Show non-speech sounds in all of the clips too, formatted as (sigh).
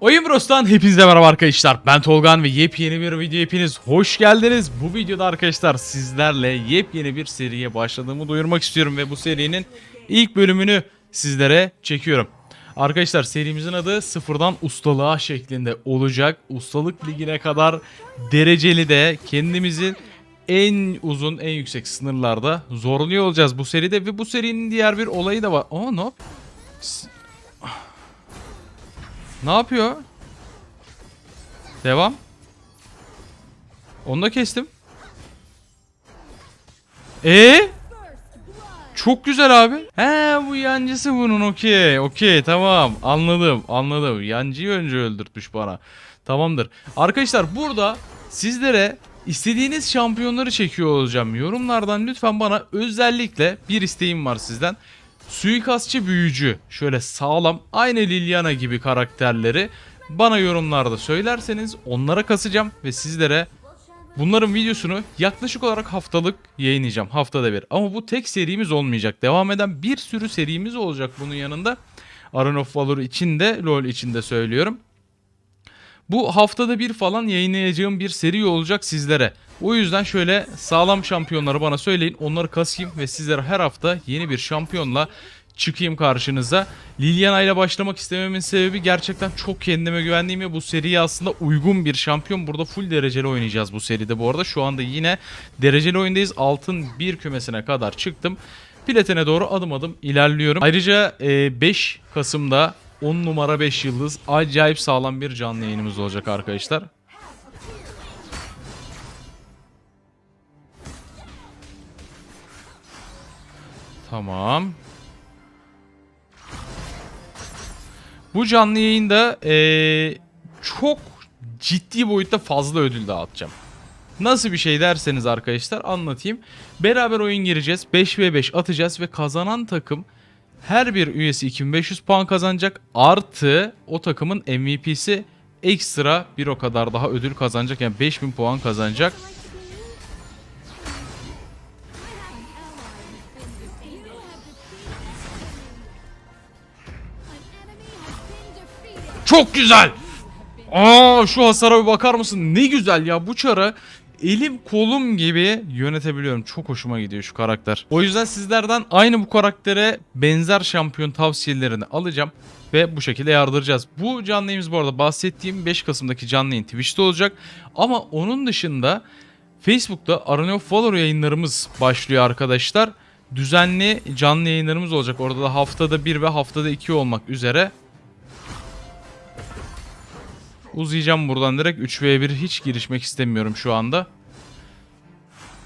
Oyun Bros'tan hepinize merhaba arkadaşlar. Ben Tolgan ve yepyeni bir video hepiniz hoş geldiniz. Bu videoda arkadaşlar sizlerle yepyeni bir seriye başladığımı duyurmak istiyorum ve bu serinin ilk bölümünü sizlere çekiyorum. Arkadaşlar serimizin adı sıfırdan ustalığa şeklinde olacak. Ustalık ligine kadar dereceli de kendimizin en uzun en yüksek sınırlarda zorluyor olacağız bu seride ve bu serinin diğer bir olayı da var. Aa ne yap? Ne yapıyor? Devam. Onu da kestim. E Çok güzel abi. He bu yancısı bunun okey. Okey tamam anladım anladım. Yancıyı önce öldürtmüş bana. Tamamdır. Arkadaşlar burada sizlere istediğiniz şampiyonları çekiyor olacağım. Yorumlardan lütfen bana özellikle bir isteğim var sizden. Suikastçı büyücü şöyle sağlam aynı Liliana gibi karakterleri bana yorumlarda söylerseniz onlara kasacağım ve sizlere bunların videosunu yaklaşık olarak haftalık yayınlayacağım haftada bir. Ama bu tek serimiz olmayacak. Devam eden bir sürü serimiz olacak bunun yanında. Arena of Valor için de LoL için de söylüyorum. Bu haftada bir falan yayınlayacağım bir seri olacak sizlere. O yüzden şöyle sağlam şampiyonları bana söyleyin. Onları kasayım ve sizlere her hafta yeni bir şampiyonla çıkayım karşınıza. Liliana ile başlamak istememin sebebi gerçekten çok kendime güvendiğim ve bu seriye aslında uygun bir şampiyon. Burada full dereceli oynayacağız bu seride bu arada. Şu anda yine dereceli oyundayız. Altın bir kümesine kadar çıktım. Platine doğru adım adım ilerliyorum. Ayrıca e, 5 Kasım'da 10 numara 5 yıldız acayip sağlam bir canlı yayınımız olacak arkadaşlar. Tamam. Bu canlı yayında eee, çok ciddi boyutta fazla ödül dağıtacağım. Nasıl bir şey derseniz arkadaşlar anlatayım. Beraber oyun gireceğiz. 5v5 atacağız ve kazanan takım her bir üyesi 2500 puan kazanacak. Artı o takımın MVP'si ekstra bir o kadar daha ödül kazanacak. Yani 5000 puan kazanacak. Çok güzel. Aa şu hasara bir bakar mısın? Ne güzel ya bu çara elim kolum gibi yönetebiliyorum. Çok hoşuma gidiyor şu karakter. O yüzden sizlerden aynı bu karaktere benzer şampiyon tavsiyelerini alacağım ve bu şekilde yardıracağız. Bu canlı yayımız bu arada bahsettiğim 5 Kasım'daki canlı yayın Twitch'te olacak. Ama onun dışında Facebook'ta Arena of Valor yayınlarımız başlıyor arkadaşlar. Düzenli canlı yayınlarımız olacak. Orada da haftada 1 ve haftada 2 olmak üzere Uzayacağım buradan direkt 3v1 hiç girişmek istemiyorum şu anda.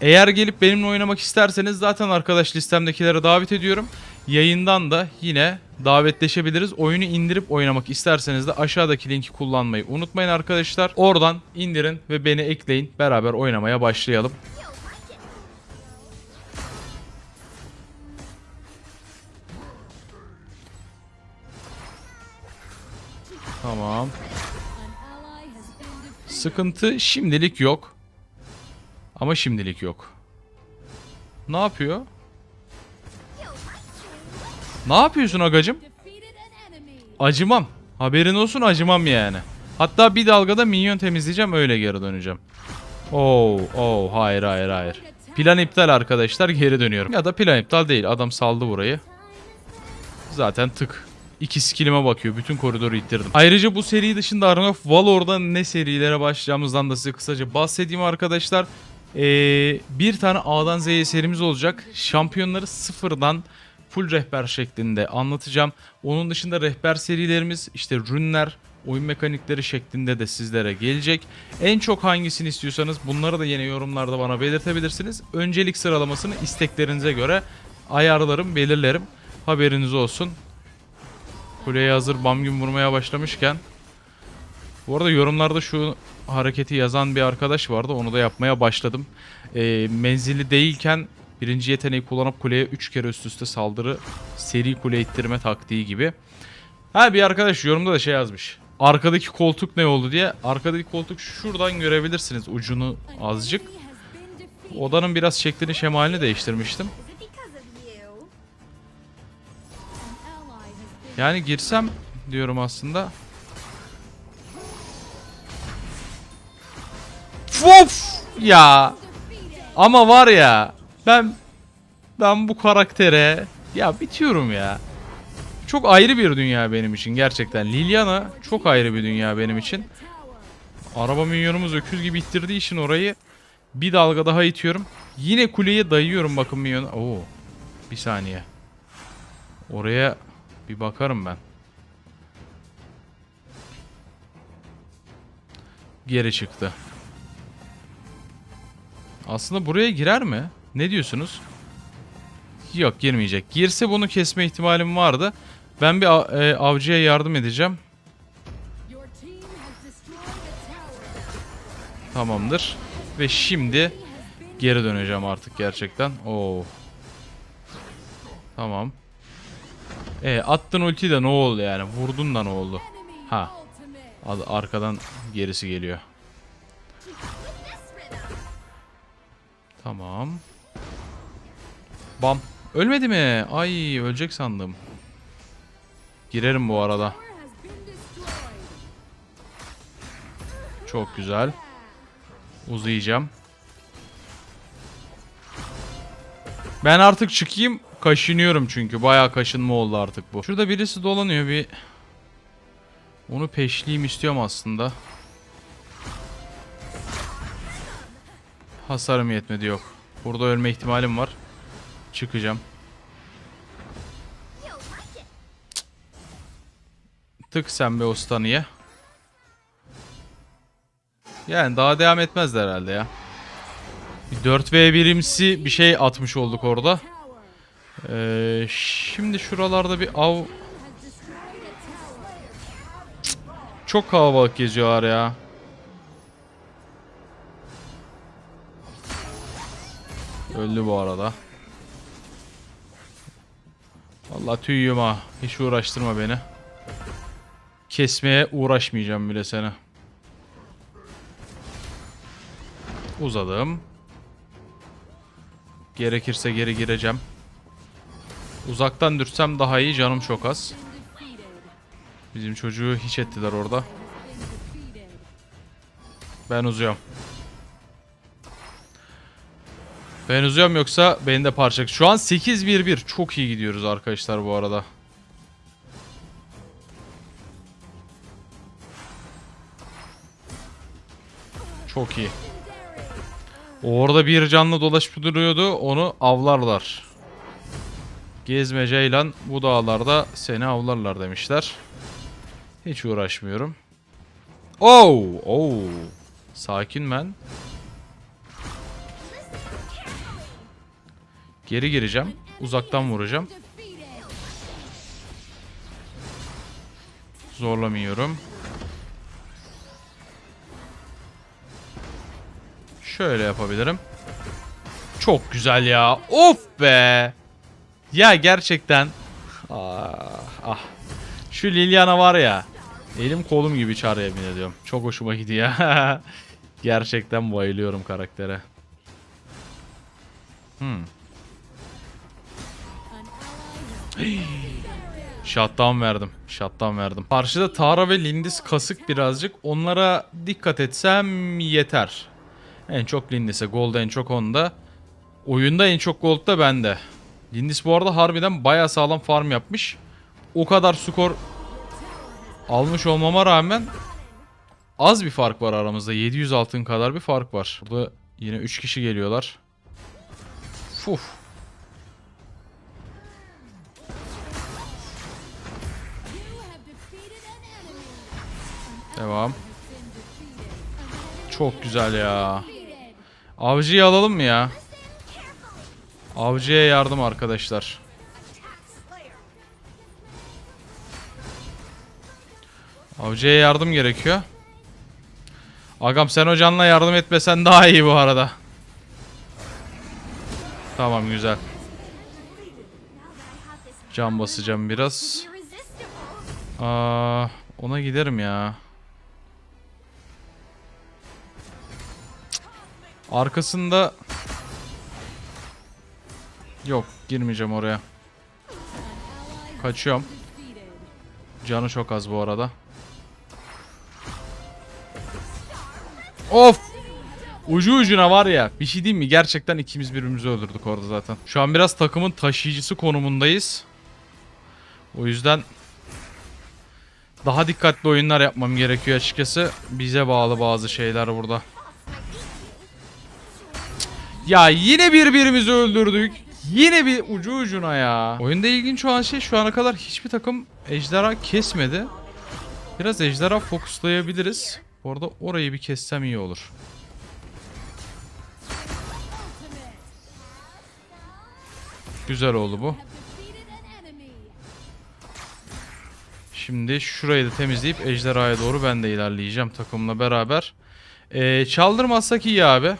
Eğer gelip benimle oynamak isterseniz zaten arkadaş listemdekilere davet ediyorum. Yayından da yine davetleşebiliriz. Oyunu indirip oynamak isterseniz de aşağıdaki linki kullanmayı unutmayın arkadaşlar. Oradan indirin ve beni ekleyin. Beraber oynamaya başlayalım. Tamam. Sıkıntı şimdilik yok. Ama şimdilik yok. Ne yapıyor? Ne yapıyorsun agacım? Acımam. Haberin olsun acımam yani. Hatta bir dalgada minyon temizleyeceğim öyle geri döneceğim. Oo, oo, hayır hayır hayır. Plan iptal arkadaşlar geri dönüyorum. Ya da plan iptal değil adam saldı burayı. Zaten tık. İki skillime bakıyor. Bütün koridoru ittirdim. Ayrıca bu seri dışında Arena of Valor'da ne serilere başlayacağımızdan da size kısaca bahsedeyim arkadaşlar. Ee, bir tane A'dan Z'ye serimiz olacak. Şampiyonları sıfırdan full rehber şeklinde anlatacağım. Onun dışında rehber serilerimiz işte rünler, oyun mekanikleri şeklinde de sizlere gelecek. En çok hangisini istiyorsanız bunları da yine yorumlarda bana belirtebilirsiniz. Öncelik sıralamasını isteklerinize göre ayarlarım, belirlerim. Haberiniz olsun. Kuleye hazır bam gün vurmaya başlamışken. Bu arada yorumlarda şu hareketi yazan bir arkadaş vardı. Onu da yapmaya başladım. Ee, menzili değilken birinci yeteneği kullanıp kuleye 3 kere üst üste saldırı seri kule ittirme taktiği gibi. Ha bir arkadaş yorumda da şey yazmış. Arkadaki koltuk ne oldu diye. Arkadaki koltuk şuradan görebilirsiniz ucunu azıcık. Odanın biraz şeklini şemalini değiştirmiştim. Yani girsem diyorum aslında. Of ya. Ama var ya ben ben bu karaktere ya bitiyorum ya. Çok ayrı bir dünya benim için gerçekten. Liliana çok ayrı bir dünya benim için. Araba minyonumuz öküz gibi ittirdiği için orayı bir dalga daha itiyorum. Yine kuleye dayıyorum bakın minyonu. Oo. Bir saniye. Oraya bir bakarım ben. Geri çıktı. Aslında buraya girer mi? Ne diyorsunuz? Yok girmeyecek. Girse bunu kesme ihtimalim vardı. Ben bir e, avcıya yardım edeceğim. Tamamdır. Ve şimdi geri döneceğim artık gerçekten. Oo. Tamam. E attın ulti de ne oldu yani? Vurdun da ne oldu? Ha. Ad- Arkadan gerisi geliyor. Tamam. Bam. Ölmedi mi? Ay ölecek sandım. Girerim bu arada. Çok güzel. Uzayacağım. Ben artık çıkayım. Kaşınıyorum çünkü. Bayağı kaşınma oldu artık bu. Şurada birisi dolanıyor bir. Onu peşleyeyim istiyorum aslında. Hasarım yetmedi yok. Burada ölme ihtimalim var. Çıkacağım. Tık sen be ustanıya. Yani daha devam etmez herhalde ya. Bir 4v1'imsi bir şey atmış olduk orada. Ee, şimdi şuralarda bir av... Çok kalabalık geziyorlar ya. Öldü bu arada. Vallahi tüyüyorum ha. Hiç uğraştırma beni. Kesmeye uğraşmayacağım bile seni. Uzadım. Gerekirse geri gireceğim. Uzaktan dürsem daha iyi canım çok az. Bizim çocuğu hiç ettiler orada. Ben uzuyorum. Ben uzuyorum yoksa beni de parçalayacak. Şu an 8-1-1. Çok iyi gidiyoruz arkadaşlar bu arada. Çok iyi. Orada bir canlı dolaşıp duruyordu. Onu avlarlar. Gezme ceylan bu dağlarda seni avlarlar demişler. Hiç uğraşmıyorum. Oh, oh. Sakin ben. Geri gireceğim. Uzaktan vuracağım. Zorlamıyorum. Şöyle yapabilirim. Çok güzel ya. Of be. Ya gerçekten. Ah, ah. Şu Liliana var ya. Elim kolum gibi çağır yemin ediyorum. Çok hoşuma gidiyor. (laughs) gerçekten bayılıyorum karaktere. Hmm. (gasps) Shutdown verdim. Shutdown verdim. Karşıda Tara ve Lindis kasık birazcık. Onlara dikkat etsem yeter. En çok Lindis'e. Gold en çok onda. Oyunda en çok gold da bende. Lindis bu arada harbiden baya sağlam farm yapmış. O kadar skor almış olmama rağmen az bir fark var aramızda. 700 altın kadar bir fark var. Burada yine 3 kişi geliyorlar. Fuf. Devam. Çok güzel ya. Avcıyı alalım mı ya? Avcıya yardım arkadaşlar. Avcıya yardım gerekiyor. Agam sen o canla yardım etmesen daha iyi bu arada. Tamam güzel. Can basacağım biraz. Aa, ona giderim ya. Arkasında Yok girmeyeceğim oraya. Kaçıyorum. Canı çok az bu arada. Of! Ucu ucuna var ya bir şey diyeyim mi? Gerçekten ikimiz birbirimizi öldürdük orada zaten. Şu an biraz takımın taşıyıcısı konumundayız. O yüzden daha dikkatli oyunlar yapmam gerekiyor açıkçası. Bize bağlı bazı şeyler burada. Ya yine birbirimizi öldürdük. Yine bir ucu ucuna ya. Oyunda ilginç olan şey şu ana kadar hiçbir takım ejderha kesmedi. Biraz ejderha fokuslayabiliriz. Bu arada orayı bir kessem iyi olur. Güzel oldu bu. Şimdi şurayı da temizleyip ejderhaya doğru ben de ilerleyeceğim takımla beraber. Ee, çaldırmazsak iyi abi.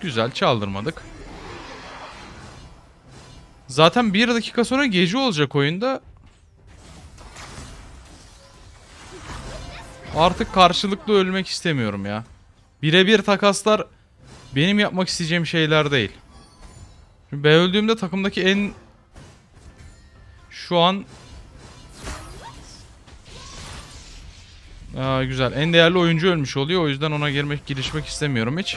Güzel çaldırmadık. Zaten bir dakika sonra gece olacak oyunda. Artık karşılıklı ölmek istemiyorum ya. Birebir takaslar benim yapmak isteyeceğim şeyler değil. Şimdi Ben öldüğümde takımdaki en şu an Aa, güzel. En değerli oyuncu ölmüş oluyor. O yüzden ona girmek girişmek istemiyorum hiç.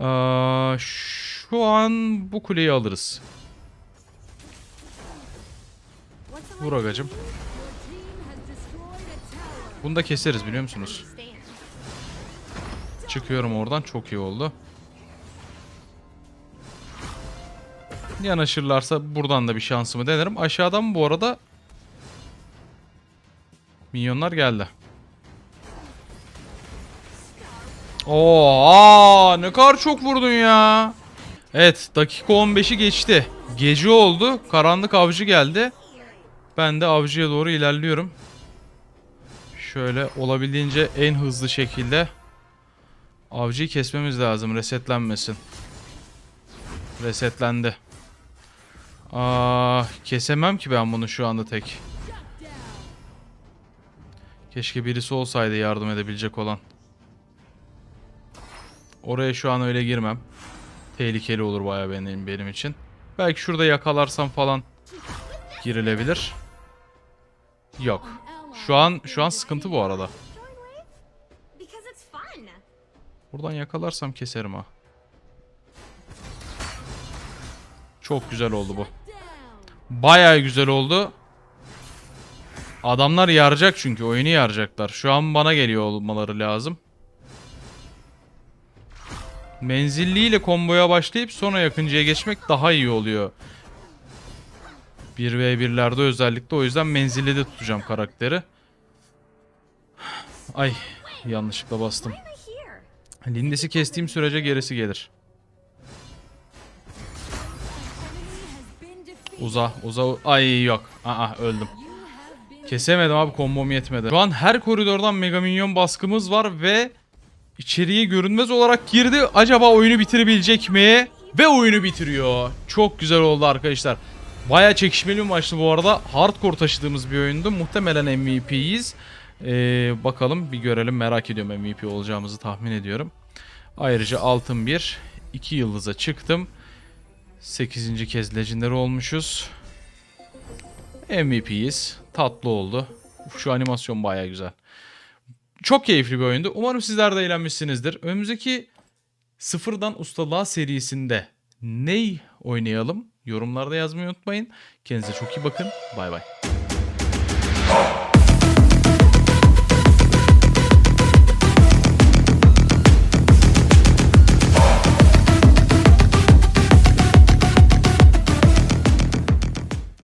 Aa, şu an bu kuleyi alırız. Vur agacım. Bunu da keseriz biliyor musunuz? Çıkıyorum oradan. Çok iyi oldu. Yanaşırlarsa buradan da bir şansımı denerim. Aşağıdan bu arada minyonlar geldi. Oo, ne kadar çok vurdun ya. Evet, dakika 15'i geçti. Gece oldu. Karanlık avcı geldi. Ben de avcıya doğru ilerliyorum. Şöyle olabildiğince en hızlı şekilde avcıyı kesmemiz lazım. Resetlenmesin. Resetlendi. Aa, kesemem ki ben bunu şu anda tek. Keşke birisi olsaydı yardım edebilecek olan. Oraya şu an öyle girmem. Tehlikeli olur bayağı benim benim için. Belki şurada yakalarsam falan girilebilir. Yok. Şu an şu an sıkıntı bu arada. Buradan yakalarsam keserim ha. Çok güzel oldu bu. Bayağı güzel oldu. Adamlar yaracak çünkü oyunu yaracaklar. Şu an bana geliyor olmaları lazım. Menzilliyle komboya başlayıp sonra yakıncıya geçmek daha iyi oluyor. 1v1'lerde özellikle o yüzden menzilli de tutacağım karakteri. Ay yanlışlıkla bastım. Why am I here? Lindis'i kestiğim sürece gerisi gelir. Uza, uza. Ay yok. Aa öldüm. Kesemedim abi kombom yetmedi. Şu an her koridordan Mega Minyon baskımız var ve içeriye görünmez olarak girdi. Acaba oyunu bitirebilecek mi? Ve oyunu bitiriyor. Çok güzel oldu arkadaşlar. Baya çekişmeli bir maçtı bu arada. Hardcore taşıdığımız bir oyundu. Muhtemelen MVP'yiz. Ee, bakalım bir görelim. Merak ediyorum MVP olacağımızı tahmin ediyorum. Ayrıca altın bir. 2 yıldıza çıktım. 8. kez Legendary olmuşuz. MVP'yiz. Tatlı oldu. Şu animasyon baya güzel çok keyifli bir oyundu. Umarım sizler de eğlenmişsinizdir. Önümüzdeki Sıfırdan Ustalığa serisinde ney oynayalım? Yorumlarda yazmayı unutmayın. Kendinize çok iyi bakın. Bay bay.